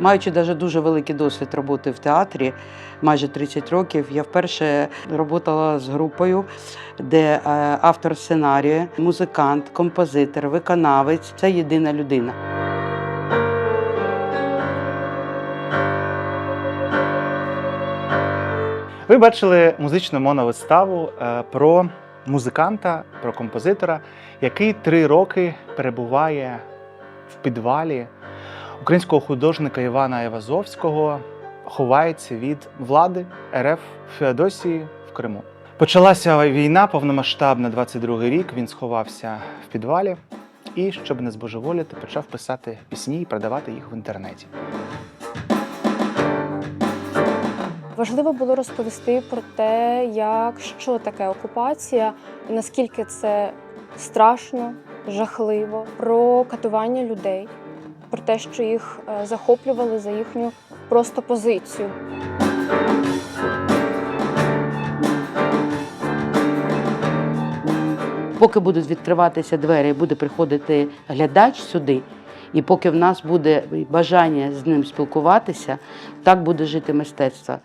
Маючи даже дуже великий досвід роботи в театрі, майже 30 років, я вперше працювала з групою, де е, автор сценарію, музикант, композитор, виконавець це єдина людина. Ви бачили музичну моновиставу е, про музиканта, про композитора, який три роки перебуває в підвалі українського художника Івана Івазовського, ховається від влади РФ Феодосії в Криму. Почалася війна повномасштабна 22 рік. Він сховався в підвалі і, щоб не збожеволіти, почав писати пісні і продавати їх в інтернеті. Важливо було розповісти про те, як що таке окупація, наскільки це страшно, жахливо, про катування людей, про те, що їх е, захоплювали за їхню просто позицію. Поки будуть відкриватися двері, буде приходити глядач сюди, і поки в нас буде бажання з ним спілкуватися, так буде жити мистецтво.